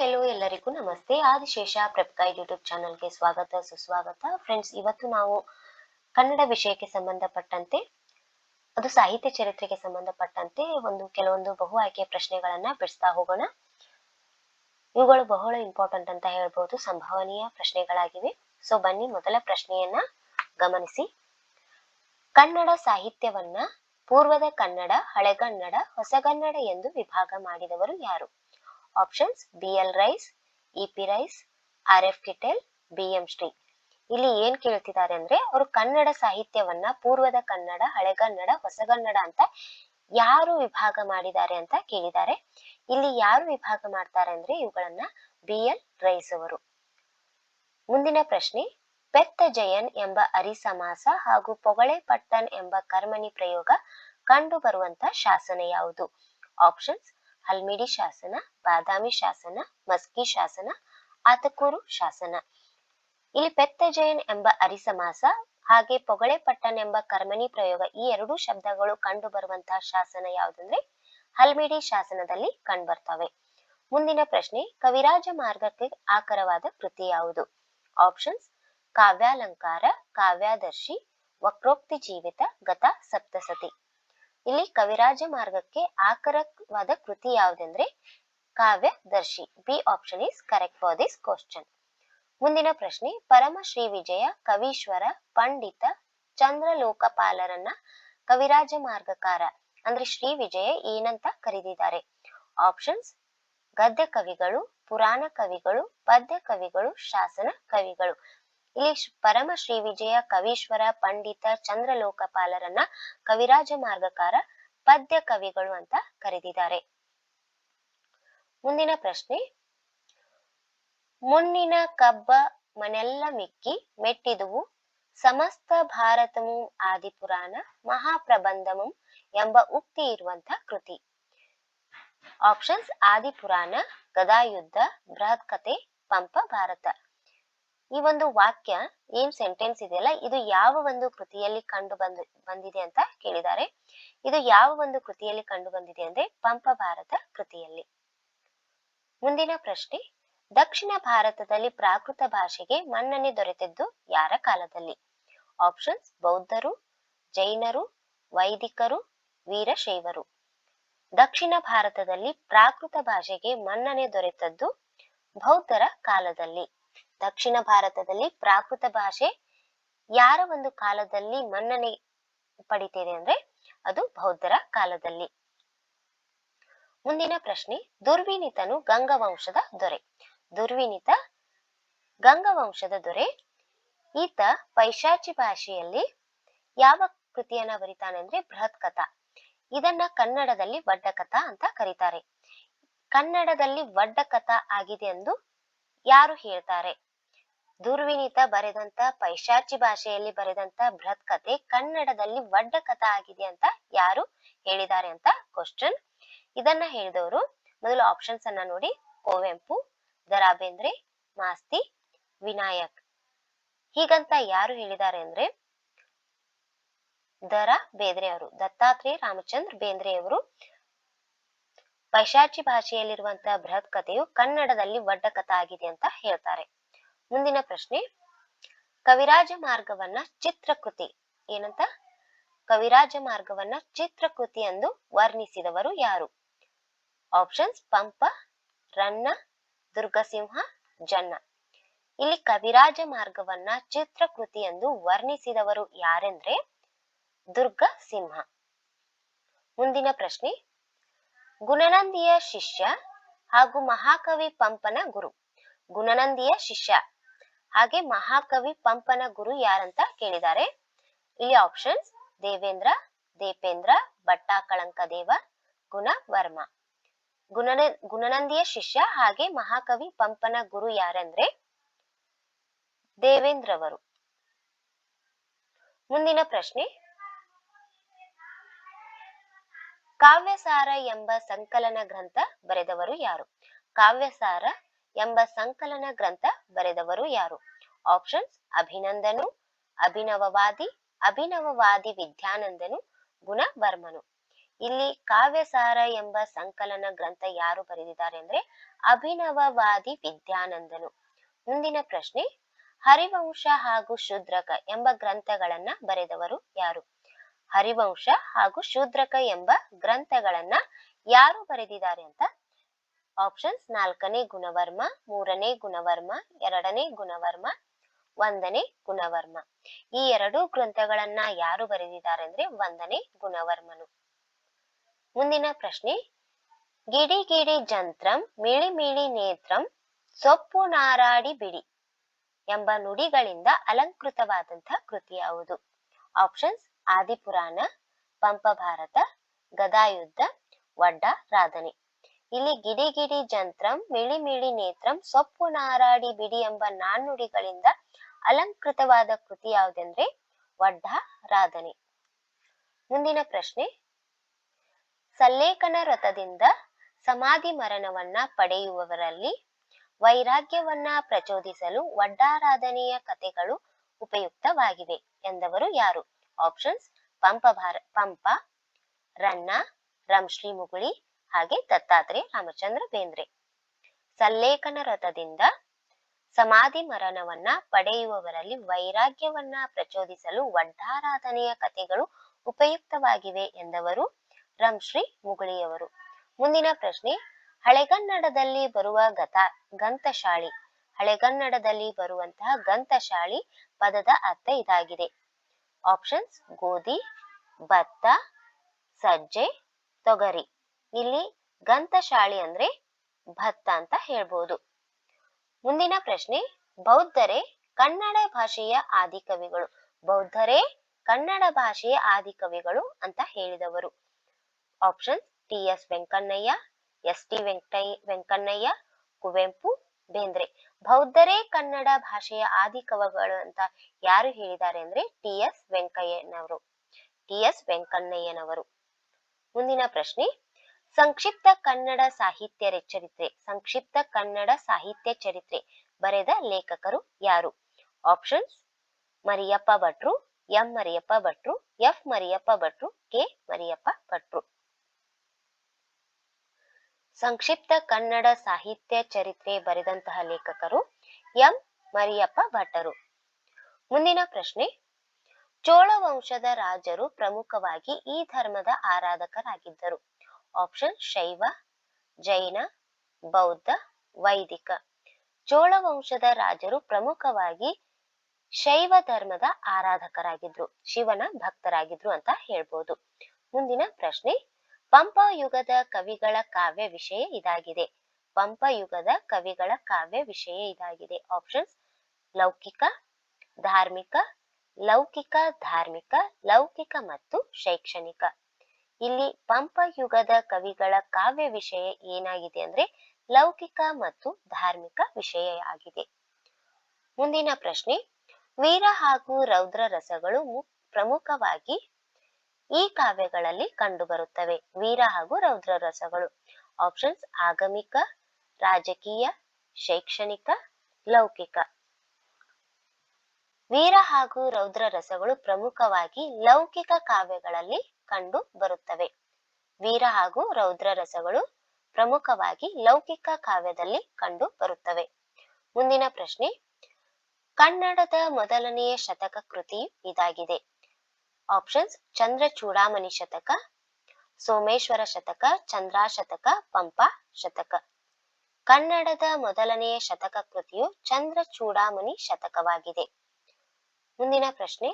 Hello ಎಲ್ಲರಿಗೂ ನಮಸ್ತೆ. Adishesha prep YouTube YouTube ಚಾನಲ್ಗೆ ಸ್ವಾಗತ, ಸುಸ್ವಾಗತ. ಫ್ರೆಂಡ್ಸ್ ಇವತ್ತು ನಾವು ಕನ್ನಡ ವಿಷಯಕ್ಕೆ ಸಂಬಂಧಪಟ್ಟಂತೆ, ಅದು ಸಾಹಿತ್ಯ ಚರಿತ್ರೆಗೆ ಸಂಬಂಧಪಟ್ಟಂತೆ ಒಂದು ಕೆಲವೊಂದು ಬಹು ಆಯ್ಕೆ ಪ್ರಶ್ನೆಗಳನ್ನ ಬಿಡಿಸ್ತಾ ಹೋಗೋಣ. ಇವುಗಳು ಬಹಳ ಇಂಪಾರ್ಟೆಂಟ್ ಅಂತ ಹೇಳ್ಬೋದು, ಸಂಭವನೀಯ ಪ್ರಶ್ನೆಗಳಾಗಿವೆ. ಸೊ ಬನ್ನಿ ಮೊದಲ ಪ್ರಶ್ನೆಯನ್ನ ಗಮನಿಸಿ. ಕನ್ನಡ ಸಾಹಿತ್ಯವನ್ನ ಪೂರ್ವದ ಕನ್ನಡ, ಹಳೆಗನ್ನಡ, ಹೊಸಗನ್ನಡ ಎಂದು ವಿಭಾಗ ಮಾಡಿದವರು ಯಾರು? Options B L Rice E P Rice R F Kittel B M Shri ಇಲ್ಲಿ ಏನ್ ಕೇಳ್ತಿದ್ದಾರೆ ಅಂದ್ರೆ ಅವರು ಕನ್ನಡ ಸಾಹಿತ್ಯವನ್ನ, ಪೂರ್ವದ ಕನ್ನಡ ಹಳೆಗನ್ನಡ ಹೊಸಗನ್ನಡ ಅಂತ ಯಾರು ವಿಭಾಗ ಮಾಡಿದ್ದಾರೆ ಅಂತ ಕೇಳಿದ್ದಾರೆ. ಇಲ್ಲಿ ಯಾರು ವಿಭಾಗ ಮಾಡ್ತಾರೆ ಅಂದ್ರೆ ಇವುಗಳನ್ನ ಬಿ ಎಲ್ ರೈಸ್ ಅವರು. ಮುಂದಿನ ಪ್ರಶ್ನೆ ಪೆತ್ತ ಜಯನ್ ಎಂಬ ಅರಿಸಮಾಸ ಹಾಗೂ ಪೊಗಳೆ ಪಟ್ಟನ್ ಎಂಬ ಕರ್ಮಣಿ ಪ್ರಯೋಗ ಕಂಡು ಬರುವಂತ ಶಾಸನ ಯಾವುದು? ಆಪ್ಷನ್ಸ್ ಹಲ್ಮಿಡಿ ಶಾಸನ, ಬಾದಾಮಿ ಶಾಸನ, ಮಸ್ಕಿ ಶಾಸನ, ಆತಕೂರು ಶಾಸನ. ಇಲ್ಲಿ ಪೆತ್ತ ಜಯನ್ ಎಂಬ ಅರಿಸಮಾಸ ಹಾಗೆ ಪೊಗಳೆ ಪಟ್ಟನ್ ಎಂಬ ಕರ್ಮಣಿ ಪ್ರಯೋಗ ಈ ಎರಡು ಶಬ್ದಗಳು ಕಂಡು ಬರುವಂತಹ ಶಾಸನ ಯಾವುದಂದ್ರೆ ಹಲ್ಮಿಡಿ ಶಾಸನದಲ್ಲಿ ಕಂಡುಬರ್ತವೆ ಮುಂದಿನ ಪ್ರಶ್ನೆ, ಕವಿರಾಜ ಮಾರ್ಗಕ್ಕೆ ಆಕರವಾದ ಕೃತಿ ಯಾವುದು? ಆಪ್ಷನ್ಸ್, ಕಾವ್ಯಾಲಂಕಾರ, ಕಾವ್ಯಾದರ್ಶಿ, ವಕ್ರೋಕ್ತಿ ಜೀವಿತ, ಗತ ಸಪ್ತಸತಿ. ಇಲ್ಲಿ ಕವಿರಾಜ ಮಾರ್ಗಕ್ಕೆ ಆಕರವಾದ ಕೃತಿ ಯಾವುದೆಂದ್ರೆ Kavyadarshi. B option is correct for this question ಮುಂದಿನ ಪ್ರಶ್ನೆ, ಪರಮ ಶ್ರೀ ವಿಜಯ, ಕವೀಶ್ವರ, ಪಂಡಿತ, ಚಂದ್ರಲೋಕಪಾಲರನ್ನ ಕವಿರಾಜ ಮಾರ್ಗಕಾರ, ಅಂದ್ರೆ ಶ್ರೀ ವಿಜಯ ಏನಂತ ಕರೆದಿದ್ದಾರೆ? ಆಪ್ಷನ್ಸ್ ಗದ್ಯ ಕವಿಗಳು ಪುರಾಣ ಕವಿಗಳು ಪದ್ಯ ಕವಿಗಳು ಶಾಸನ ಕವಿಗಳು. ಇಲ್ಲಿ ಪರಮ ಶ್ರೀ ವಿಜಯ ಕವೀಶ್ವರ ಪಂಡಿತ ಚಂದ್ರಲೋಕಪಾಲರನ್ನ ಕವಿರಾಜ ಮಾರ್ಗಕಾರ ಪದ್ಯ ಕವಿಗಳು ಅಂತ ಕರೆದಿದ್ದಾರೆ. ಮುಂದಿನ ಪ್ರಶ್ನೆ, ಮುನ್ನಿನ ಕಬ್ಬ ಮನೆಲ್ಲ ಮಿಕ್ಕಿ ಮೆಟ್ಟಿದುವು, ಸಮಸ್ತ ಭಾರತಮು ಆದಿಪುರಾಣ ಮಹಾಪ್ರಬಂಧಮು ಎಂಬ ಉಕ್ತಿ ಇರುವಂತ ಕೃತಿ. ಆಪ್ಷನ್ಸ್, ಆದಿಪುರಾಣ ಗದಾಯುದ್ಧ ಬೃಹತ್ ಕಥೆ ಪಂಪ ಭಾರತ. ಈ ಒಂದು ವಾಕ್ಯ ಏನ್ ಸೆಂಟೆನ್ಸ್ ಇದೆಯಲ್ಲ, ಇದು ಯಾವ ಒಂದು ಕೃತಿಯಲ್ಲಿ ಕಂಡು ಬಂದು, ಬಂದಿದೆ ಅಂತ ಕೇಳಿದ್ದಾರೆ. ಇದು ಯಾವ ಒಂದು ಕೃತಿಯಲ್ಲಿ ಕಂಡು ಬಂದಿದೆ ಅಂದ್ರೆ ಪಂಪ ಭಾರತ ಕೃತಿಯಲ್ಲಿ. ಮುಂದಿನ ಪ್ರಶ್ನೆ, ದಕ್ಷಿಣ ಭಾರತದಲ್ಲಿ ಪ್ರಾಕೃತ ಭಾಷೆಗೆ ಮನ್ನಣೆ ದೊರೆತಿದ್ದು ಯಾರ ಕಾಲದಲ್ಲಿ? ಆಪ್ಷನ್ಸ್ ಬೌದ್ಧರು, ಜೈನರು, ವೈದಿಕರು, ವೀರಶೈವರು. ದಕ್ಷಿಣ ಭಾರತದಲ್ಲಿ ಪ್ರಾಕೃತ ಭಾಷೆಗೆ ಮನ್ನಣೆ ದೊರೆತದ್ದು ಬೌದ್ಧರ ಕಾಲದಲ್ಲಿ. ದಕ್ಷಿಣ ಭಾರತದಲ್ಲಿ ಪ್ರಾಕೃತ ಭಾಷೆ ಯಾರ ಒಂದು ಕಾಲದಲ್ಲಿ ಮನ್ನಣೆ ಪಡಿತಿದೆ ಅಂದ್ರೆ ಅದು ಬೌದ್ಧರ ಕಾಲದಲ್ಲಿ. ಮುಂದಿನ ಪ್ರಶ್ನೆ, ದುರ್ವಿನಿತನು ಗಂಗವಂಶದ ದೊರೆ. ದುರ್ವಿನಿತ ಗಂಗವಂಶದ ದೊರೆ. ಈತ ಪೈಶಾಚಿ ಭಾಷೆಯಲ್ಲಿ ಯಾವ ಕೃತಿಯನ್ನ ಬರಿತಾನೆ ಅಂದ್ರೆ ಬೃಹತ್ ಕಥಾ. ಇದನ್ನ ಕನ್ನಡದಲ್ಲಿ ವಡ್ಡ ಕಥಾ ಅಂತ ಕರೀತಾರೆ. ಕನ್ನಡದಲ್ಲಿ ವಡ್ಡ ಕಥಾ ಆಗಿದೆ ಎಂದು ಯಾರು ಹೇಳ್ತಾರೆ? ದುರ್ವಿನೀತ ಬರೆದಂತ ಪೈಶಾಚಿ ಭಾಷೆಯಲ್ಲಿ ಬರೆದಂತ ಬೃಹತ್ ಕಥೆ ಕನ್ನಡದಲ್ಲಿ ವಡ್ಡ ಕಥಾ ಆಗಿದೆ ಅಂತ ಯಾರು ಹೇಳಿದ್ದಾರೆ ಅಂತ ಕ್ವಶನ್ ಇದನ್ನ ಹೇಳಿದವರು ಮೊದಲು ಆಪ್ಷನ್ಸ್ ಅನ್ನ ನೋಡಿ. ಕುವೆಂಪು ದ ಬೇಂದ್ರೆ ಮಾಸ್ತಿ, ವಿನಾಯಕ್. ಹೀಗಂತ ಯಾರು ಹೇಳಿದ್ದಾರೆ ಅಂದ್ರೆ ದರಾ ಬೇಂದ್ರೆ ಅವರು, ದತ್ತಾತ್ರೇಯ ರಾಮಚಂದ್ರ ಬೇಂದ್ರೆ ಅವರು ಪೈಶಾಚಿ ಭಾಷೆಯಲ್ಲಿರುವಂತಹ ಬೃಹತ್ ಕಥೆಯು ಕನ್ನಡದಲ್ಲಿ ವಡ್ಡ ಕಥಾ ಆಗಿದೆ ಅಂತ ಹೇಳ್ತಾರೆ. ಮುಂದಿನ ಪ್ರಶ್ನೆ. ಕವಿರಾಜ ಮಾರ್ಗವನ್ನ ಚಿತ್ರಕೃತಿ ಏನಂತ? ಕವಿರಾಜ ಮಾರ್ಗವನ್ನ ಚಿತ್ರಕೃತಿ ಎಂದು ವರ್ಣಿಸಿದವರು ಯಾರು? ಆಪ್ಷನ್ಸ್ ಪಂಪ, ರನ್ನ, ದುರ್ಗಸಿಂಹ, ಜನ್ನ. ಇಲ್ಲಿ ಕವಿರಾಜ ಮಾರ್ಗವನ್ನ ಚಿತ್ರಕೃತಿ ಎಂದು ವರ್ಣಿಸಿದವರು ಯಾರೆಂದ್ರೆ? ದುರ್ಗ ಸಿಂಹ ಮುಂದಿನ ಪ್ರಶ್ನೆ. ಗುಣನಂದಿಯ ಶಿಷ್ಯ ಹಾಗೂ ಮಹಾಕವಿ ಪಂಪನ ಗುರು. ಗುಣನಂದಿಯ ಶಿಷ್ಯ ಹಾಗೆ ಮಹಾಕವಿ ಪಂಪನ ಗುರು ಯಾರಂತ ಕೇಳಿದ್ದಾರೆ. ಇಲ್ಲಿ ಆಪ್ಷನ್ಸ್ ದೇವೇಂದ್ರ, ದೇಪೇಂದ್ರ ಭಟ್ಟಾಕಳಂಕ ದೇವ ಗುಣ, ವರ್ಮ. ಗುಣನ, ಗುಣನಂದಿಯ ಶಿಷ್ಯ ಹಾಗೆ ಮಹಾಕವಿ ಪಂಪನ ಗುರು ಯಾರಂದ್ರೆ ದೇವೇಂದ್ರವರು. ಮುಂದಿನ ಪ್ರಶ್ನೆ. ಕಾವ್ಯಸಾರ ಎಂಬ ಸಂಕಲನ ಗ್ರಂಥ ಬರೆದವರು ಯಾರು? ಕಾವ್ಯಸಾರ ಎಂಬ ಸಂಕಲನ ಗ್ರಂಥ ಬರೆದವರು ಯಾರು? ಆಪ್ಷನ್ಸ್ ಅಭಿನಂದನು, ಅಭಿನವವಾದಿ ಅಭಿನವವಾದಿ ವಿದ್ಯಾನಂದನು, ಗುಣವರ್ಮನು. ಇಲ್ಲಿ ಕಾವ್ಯಸಾರ ಎಂಬ ಸಂಕಲನ ಗ್ರಂಥ ಯಾರು ಬರೆದಿದ್ದಾರೆ ಅಂದ್ರೆ ಅಭಿನವವಾದಿ ವಿದ್ಯಾನಂದನು. ಮುಂದಿನ ಪ್ರಶ್ನೆ, ಹರಿವಂಶ ಹಾಗೂ ಶೂದ್ರಕ ಎಂಬ ಗ್ರಂಥಗಳನ್ನ ಬರೆದವರು ಯಾರು? ಹರಿವಂಶ ಹಾಗೂ ಶೂದ್ರಕ ಎಂಬ ಗ್ರಂಥಗಳನ್ನ ಯಾರು ಬರೆದಿದ್ದಾರೆ ಅಂತ ಆಪ್ಷನ್ಸ್ ನಾಲ್ಕನೇ ಗುಣವರ್ಮ, ಮೂರನೇ ಗುಣವರ್ಮ, ಎರಡನೇ ಗುಣವರ್ಮ, ಒಂದನೇ ಗುಣವರ್ಮ. ಈ ಎರಡು ಗ್ರಂಥಗಳನ್ನ ಯಾರು ಬರೆದಿದ್ದಾರೆ ಅಂದ್ರೆ ಒಂದನೇ ಗುಣವರ್ಮನು. ಮುಂದಿನ ಪ್ರಶ್ನೆ, ಗಿಡಿ ಗಿಡಿ ಜಂತ್ರಂ, ಮಿಳಿ ಮಿಳಿ ನೇತ್ರಂ, ಸೊಪ್ಪು ನಾರಾಡಿ ಬಿಡಿ ಎಂಬ ನುಡಿಗಳಿಂದ ಅಲಂಕೃತವಾದಂತಹ ಕೃತಿ ಯಾವುದು? Options Adipurana, Pampabharata, Gadayuddha, Vaddaradhane. ಇಲ್ಲಿ ಗಿಡಿ ಗಿಡಿ ಜಂತ್ರಂ, ಮಿಳಿ ಮಿಳಿ ನೇತ್ರಂ, ಸೊಪ್ಪು ನಾರಾಡಿ ಬಿಡಿ ಎಂಬ ನಾಣ್ಣುಡಿಗಳಿಂದ ಅಲಂಕೃತವಾದ ಕೃತಿ ಯಾವುದೆಂದ್ರೆ ವಡ್ಡ ರಾಧನೆ. ಮುಂದಿನ ಪ್ರಶ್ನೆ. ಸಲ್ಲೇಖನ ರಥದಿಂದ ಸಮಾಧಿ ಮರಣವನ್ನ ಪಡೆಯುವವರಲ್ಲಿ ವೈರಾಗ್ಯವನ್ನ ಪ್ರಚೋದಿಸಲು ವಡ್ಡಾರಾಧನೆಯ ಕಥೆಗಳು ಉಪಯುಕ್ತವಾಗಿವೆ ಎಂದವರು ಯಾರು? ಆಪ್ಷನ್ಸ್ ಪಂಪ ಭಾರ, ಪಂಪ, ರನ್ನ ರಂಶ್ರೀ ಮುಗುಳಿ ಹಾಗೆ ದತ್ತಾತ್ರೇಯ ರಾಮಚಂದ್ರ ಬೇಂದ್ರೆ. ಸಲ್ಲೇಖನ ರಥದಿಂದ ಸಮಾಧಿ ಮರಣವನ್ನ ಪಡೆಯುವವರಲ್ಲಿ ವೈರಾಗ್ಯವನ್ನ ಪ್ರಚೋದಿಸಲು ವಡ್ಡಾರಾಧನೆಯ ಕಥೆಗಳು ಉಪಯುಕ್ತವಾಗಿವೆ ಎಂದವರು ರಂಶ್ರೀ ಮುಗುಳಿಯವರು. ಮುಂದಿನ ಪ್ರಶ್ನೆ, ಹಳೆಗನ್ನಡದಲ್ಲಿ ಬರುವ ಗತ ಗಂತಶಾಳಿ ಹಳೆಗನ್ನಡದಲ್ಲಿ ಬರುವಂತಹ ಗಂತಶಾಳಿ ಪದದ ಅರ್ಥ ಇದಾಗಿದೆ. ಆಪ್ಷನ್ಸ್ ಗೋಧಿ, ಭತ್ತ, ಸಜ್ಜೆ, ತೊಗರಿ. ಇಲ್ಲಿ ಗಂತಶಾಳಿ ಅಂದ್ರೆ ಭತ್ತ ಅಂತ ಹೇಳ್ಬೋದು. ಮುಂದಿನ ಪ್ರಶ್ನೆ, ಬೌದ್ಧರೇ ಕನ್ನಡ ಭಾಷೆಯ ಆದಿಕವಿಗಳು. ಬೌದ್ಧರೇ ಕನ್ನಡ ಭಾಷೆಯ ಆದಿಕವಿಗಳು ಅಂತ ಹೇಳಿದವರು. Option T S Venkannaiah, S T Venkataiah Venkannaiah, Kuvempu, Bendre. ಬೌದ್ಧರೇ Kannada ಭಾಷೆಯ ಆದಿಕವಿಗಳು ಅಂತ ಯಾರು ಹೇಳಿದ್ದಾರೆ ಅಂದ್ರೆ ಟಿ ಎಸ್ ವೆಂಕಯ್ಯನವರು. ಟಿ ಎಸ್ ವೆಂಕಣ್ಣಯ್ಯನವರು. ಮುಂದಿನ ಪ್ರಶ್ನೆ ಸಂಕ್ಷಿಪ್ತ ಕನ್ನಡ ಸಾಹಿತ್ಯ ಚರಿತ್ರೆ ಸಂಕ್ಷಿಪ್ತ ಕನ್ನಡ ಸಾಹಿತ್ಯ ಚರಿತ್ರೆ. ಬರೆದ ಲೇಖಕರು ಯಾರು? ಆಪ್ಷನ್ಸ್, ಮರಿಯಪ್ಪ ಭಟ್ರು, ಎಂ ಮರಿಯಪ್ಪ ಭಟ್ರು, ಎಫ್ ಮರಿಯಪ್ಪ ಭಟ್ರು, ಕೆ ಮರಿಯಪ್ಪ ಭಟ್ರು. ಸಂಕ್ಷಿಪ್ತ ಕನ್ನಡ ಸಾಹಿತ್ಯ ಚರಿತ್ರೆ ಬರೆದಂತಹ ಲೇಖಕರು ಎಂ ಮರಿಯಪ್ಪ ಭಟ್ಟರು. ಮುಂದಿನ ಪ್ರಶ್ನೆ. ಚೋಳ ವಂಶದ ರಾಜರು ಪ್ರಮುಖವಾಗಿ ಈ ಧರ್ಮದ ಆರಾಧಕರಾಗಿದ್ದರು. ಆಪ್ಷನ್ ಶೈವ, ಜೈನ, ಬೌದ್ಧ, ವೈದಿಕ. ಚೋಳ ವಂಶದ ರಾಜರು ಪ್ರಮುಖವಾಗಿ ಶೈವ ಧರ್ಮದ ಆರಾಧಕರಾಗಿದ್ರು, ಶಿವನ ಭಕ್ತರಾಗಿದ್ರು ಅಂತ ಹೇಳ್ಬೋದು. ಮುಂದಿನ ಪ್ರಶ್ನೆ, ಪಂಪ ಯುಗದ ಕವಿಗಳ ಕಾವ್ಯ ವಿಷಯ ಇದಾಗಿದೆ. ಪಂಪ ಯುಗದ ಕವಿಗಳ ಕಾವ್ಯ ವಿಷಯ ಇದಾಗಿದೆ. ಆಪ್ಷನ್ಸ್ ಲೌಕಿಕ, ಧಾರ್ಮಿಕ ಲೌಕಿಕ ಧಾರ್ಮಿಕ, ಲೌಕಿಕ ಮತ್ತು ಶೈಕ್ಷಣಿಕ. ಇಲ್ಲಿ ಪಂಪ ಯುಗದ ಕವಿಗಳ ಕಾವ್ಯ ವಿಷಯ ಏನಾಗಿದೆ ಅಂದ್ರೆ ಲೌಕಿಕ ಮತ್ತು ಧಾರ್ಮಿಕ ವಿಷಯ ಆಗಿದೆ. ಮುಂದಿನ ಪ್ರಶ್ನೆ, ವೀರ ಹಾಗೂ ರೌದ್ರ ರಸಗಳು ಪ್ರಮುಖವಾಗಿ ಈ ಕಾವ್ಯಗಳಲ್ಲಿ ಕಂಡುಬರುತ್ತವೆ. ವೀರ ಹಾಗೂ ರೌದ್ರ ರಸಗಳು ಆಪ್ಷನ್ಸ್ ಆಗಮಿಕ, ರಾಜಕೀಯ, ಶೈಕ್ಷಣಿಕ, ಲೌಕಿಕ. ವೀರ ಹಾಗೂ ರೌದ್ರ ರಸಗಳು ಪ್ರಮುಖವಾಗಿ ಲೌಕಿಕ ಕಾವ್ಯಗಳಲ್ಲಿ ಕಂಡು ಬರುತ್ತವೆ. ವೀರ ಹಾಗೂ ರೌದ್ರ ರಸಗಳು ಪ್ರಮುಖವಾಗಿ ಲೌಕಿಕ ಕಾವ್ಯದಲ್ಲಿ ಕಂಡು ಬರುತ್ತವೆ. ಮುಂದಿನ ಪ್ರಶ್ನೆ, ಕನ್ನಡದ ಮೊದಲನೆಯ ಶತಕ ಕೃತಿ ಇದಾಗಿದೆ. ಆಪ್ಷನ್ಸ್, ಚಂದ್ರ ಚೂಡಾಮಣಿ ಶತಕ, ಸೋಮೇಶ್ವರ ಶತಕ ಚಂದ್ರಾಶತಕ ಪಂಪ ಶತಕ. ಕನ್ನಡದ ಮೊದಲನೆಯ ಶತಕ ಕೃತಿಯು ಚಂದ್ರ ಚೂಡಾಮಣಿ ಶತಕವಾಗಿದೆ. ಮುಂದಿನ ಪ್ರಶ್ನೆ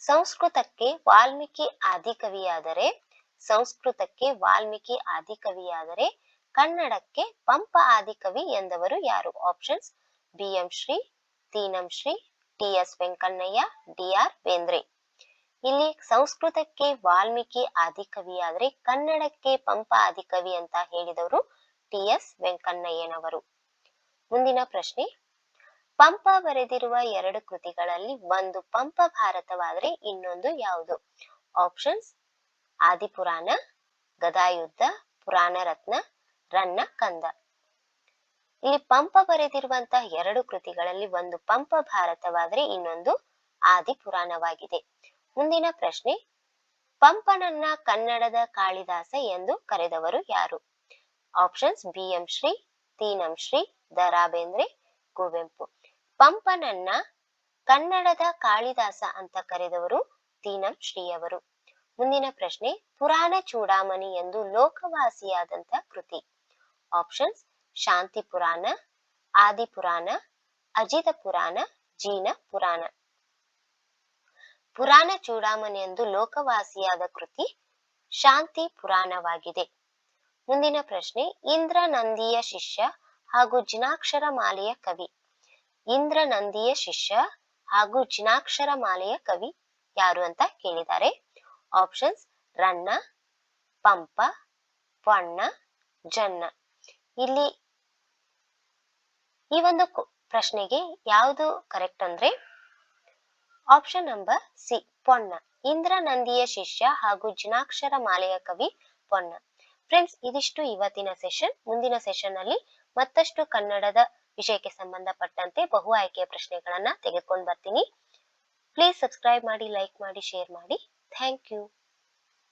ಸಂಸ್ಕೃತಕ್ಕೆ ವಾಲ್ಮೀಕಿ ಆದಿಕವಿಯಾದರೆ, ಸಂಸ್ಕೃತಕ್ಕೆ ವಾಲ್ಮೀಕಿ ಆದಿಕವಿಯಾದರೆ, ಕನ್ನಡಕ್ಕೆ ಪಂಪ ಆದಿಕವಿ ಎಂದವರು ಯಾರು? Options B M Shri Tinam Shri T S Venkannaiah D R Bendre ಇಲ್ಲಿ ಸಂಸ್ಕೃತಕ್ಕೆ ವಾಲ್ಮೀಕಿ ಆದಿಕವಿಯಾದರೆ, ಕನ್ನಡಕ್ಕೆ ಪಂಪ ಆದಿಕವಿ ಅಂತ ಹೇಳಿದವರು ಟಿ ಎಸ್ ವೆಂಕಣ್ಣಯ್ಯನವರು ಮುಂದಿನ ಪ್ರಶ್ನೆ ಪಂಪ ಬರೆದಿರುವ ಎರಡು ಕೃತಿಗಳಲ್ಲಿ ಒಂದು ಪಂಪ ಭಾರತವಾದರೆ ಇನ್ನೊಂದು ಯಾವುದು? ಆಪ್ಷನ್ಸ್ ಆದಿಪುರಾಣ, ಗದಾಯುದ್ಧ ಪುರಾಣ ರತ್ನ ರನ್ನ ಕಂದ ಇಲ್ಲಿ ಪಂಪ ಬರೆದಿರುವಂತಹ ಎರಡು ಕೃತಿಗಳಲ್ಲಿ ಒಂದು ಪಂಪ ಭಾರತವಾದರೆ ಇನ್ನೊಂದು ಆದಿ ಪುರಾಣವಾಗಿದೆ ಮುಂದಿನ ಪ್ರಶ್ನೆ, ಪಂಪನನ್ನ ಕನ್ನಡದ ಕಾಳಿದಾಸ ಎಂದು ಕರೆದವರು ಯಾರು? Options B M Shri Teenam Shri Da Ra Bendre Kuvempu ಪಂಪನನ್ನ ಕನ್ನಡದ ಕಾಳಿದಾಸ ಅಂತ ಕರೆದವರು ತೀನಂ ಶ್ರೀಯವರು. ಮುಂದಿನ ಪ್ರಶ್ನೆ, ಪುರಾಣ ಚೂಡಾಮಣಿ ಎಂದು ಲೋಕವಾಸಿಯಾದಂತ ಕೃತಿ. ಆಪ್ಷನ್ಸ್ ಶಾಂತಿ ಪುರಾಣ, ಆದಿ ಪುರಾಣ, ಅಜಿತ ಪುರಾಣ, ಜೀನ ಪುರಾಣ. ಪುರಾಣ ಚೂಡಾಮಣಿ ಎಂದು ಲೋಕವಾಸಿಯಾದ ಕೃತಿ ಶಾಂತಿ ಪುರಾಣವಾಗಿದೆ. ಮುಂದಿನ ಪ್ರಶ್ನೆ ಇಂದ್ರ ನಂದಿಯ ಶಿಷ್ಯ ಹಾಗೂ ಜಿನಾಕ್ಷರ ಮಾಲೆಯ ಕವಿ. ಇಂದ್ರ ನಂದಿಯ ಶಿಷ್ಯ ಹಾಗೂ ಜಿನಾಕ್ಷರ ಮಾಲೆಯ ಕವಿ ಯಾರು ಅಂತ ಕೇಳಿದ್ದಾರೆ ಆಪ್ಷನ್ಸ್ ರನ್ನ, ಪಂಪ, ಪಣ್ಣ, ಜನ್ನ. ಇಲ್ಲಿ ಈ ಒಂದು ಪ್ರಶ್ನೆಗೆ ಯಾವುದು ಕರೆಕ್ಟ್ ಅಂದ್ರೆ? Option number C Ponna. Indra ನಂದಿಯ ಶಿಷ್ಯ ಹಾಗೂ ಜಿನಾಕ್ಷರ ಮಾಲೆಯ ಕವಿ ಪೊಣ್ಣ. ಫ್ರೆಂಡ್ಸ್ ಇದಿಷ್ಟು ಇವತ್ತಿನ ಸೆಷನ್ ಮುಂದಿನ ಸೆಷನ್ ಅಲ್ಲಿ ಮತ್ತಷ್ಟು ಕನ್ನಡದ ವಿಷಯಕ್ಕೆ ಸಂಬಂಧಪಟ್ಟಂತೆ ಬಹು ಆಯ್ಕೆಯ ಪ್ರಶ್ನೆಗಳನ್ನ ತೆಗೆದುಕೊಂಡು ಬರ್ತೀನಿ. ಪ್ಲೀಸ್ ಸಬ್ಸ್ಕ್ರೈಬ್ ಮಾಡಿ ಲೈಕ್ ಮಾಡಿ ಶೇರ್ ಮಾಡಿ. Thank you